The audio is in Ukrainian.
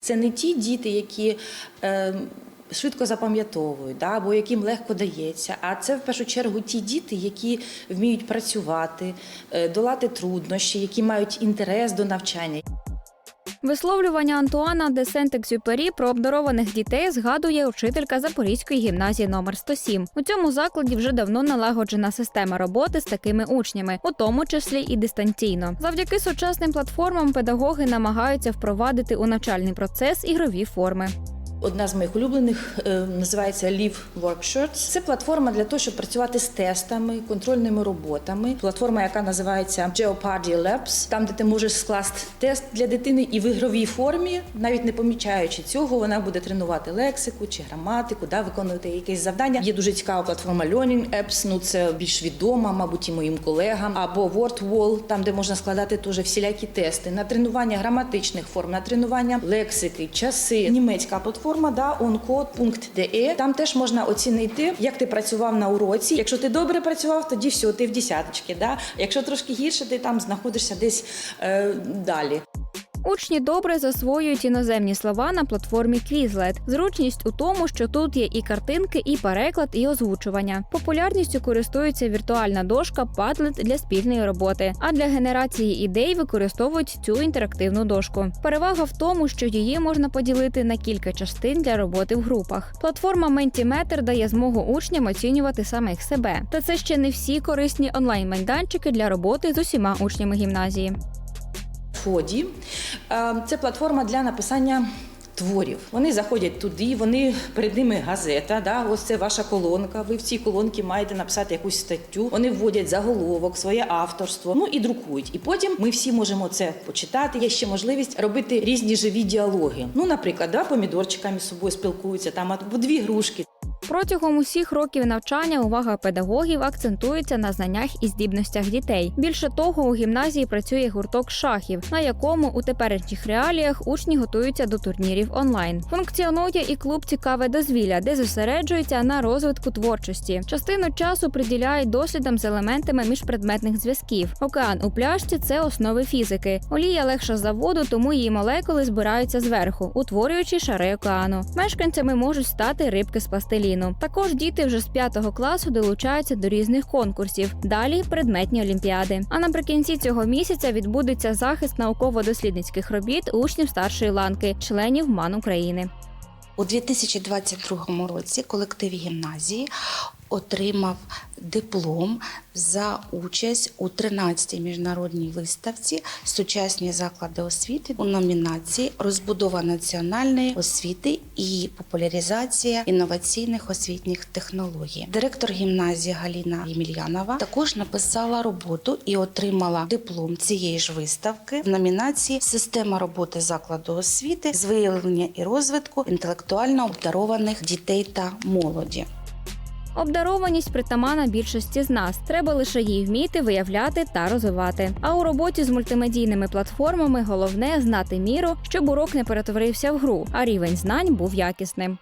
Це не ті діти, які е, швидко запам'ятовують, да, або яким легко дається. А це в першу чергу ті діти, які вміють працювати, е, долати труднощі, які мають інтерес до навчання. Висловлювання Антуана де Сент-Екзюпері про обдарованих дітей згадує учителька Запорізької гімназії номер 107. У цьому закладі вже давно налагоджена система роботи з такими учнями, у тому числі і дистанційно. Завдяки сучасним платформам педагоги намагаються впровадити у навчальний процес ігрові форми. Одна з моїх улюблених е, називається Live Workshirts. Це платформа для того, щоб працювати з тестами, контрольними роботами. Платформа, яка називається Jeopardy Labs, там, де ти можеш скласти тест для дитини і в ігровій формі, навіть не помічаючи цього, вона буде тренувати лексику чи граматику, да, виконувати якесь завдання. Є дуже цікава платформа Learning Apps, ну це більш відома, мабуть, і моїм колегам, або WordWall, там, де можна складати теж всілякі тести на тренування граматичних форм, на тренування лексики, часи. Німецька платформа, да, oncode.de. Там теж можна оцінити, як ти працював на уроці. Якщо ти добре працював, тоді все, ти в десяточки. Да? Якщо трошки гірше, ти там знаходишся десь е, далі. Учні добре засвоюють іноземні слова на платформі Quizlet. Зручність у тому, що тут є і картинки, і переклад, і озвучування. Популярністю користується віртуальна дошка Padlet для спільної роботи. А для генерації ідей використовують цю інтерактивну дошку. Перевага в тому, що її можна поділити на кілька частин для роботи в групах. Платформа Mentimeter дає змогу учням оцінювати самих себе. Та це ще не всі корисні онлайн-майданчики для роботи з усіма учнями гімназії. Е, це платформа для написання. Творів вони заходять туди, вони перед ними газета. Да, ось це ваша колонка. Ви в цій колонці маєте написати якусь статтю. Вони вводять заголовок, своє авторство, ну і друкують. І потім ми всі можемо це почитати. Є ще можливість робити різні живі діалоги. Ну, наприклад, да, помідорчиками між собою спілкуються там або дві грушки. Протягом усіх років навчання увага педагогів акцентується на знаннях і здібностях дітей. Більше того, у гімназії працює гурток шахів, на якому у теперішніх реаліях учні готуються до турнірів онлайн. Функціонує і клуб цікаве дозвілля, де зосереджується на розвитку творчості. Частину часу приділяють дослідам з елементами міжпредметних зв'язків. Океан у пляшці це основи фізики. Олія легша за воду, тому її молекули збираються зверху, утворюючи шари океану. Мешканцями можуть стати рибки з пластиліну. Також діти вже з 5 класу долучаються до різних конкурсів. Далі предметні олімпіади. А наприкінці цього місяця відбудеться захист науково-дослідницьких робіт учнів старшої ланки, членів МАН України. У 2022 році колектив гімназії отримав диплом за участь у 13-й міжнародній виставці Сучасні заклади освіти у номінації Розбудова національної освіти і популяризація інноваційних освітніх технологій. Директор гімназії Галіна Ємельянова також написала роботу і отримала диплом цієї ж виставки в номінації Система роботи закладу освіти з виявлення і розвитку інтелектуально обдарованих дітей та молоді. Обдарованість притамана більшості з нас. Треба лише її вміти виявляти та розвивати. А у роботі з мультимедійними платформами головне знати міру, щоб урок не перетворився в гру, а рівень знань був якісним.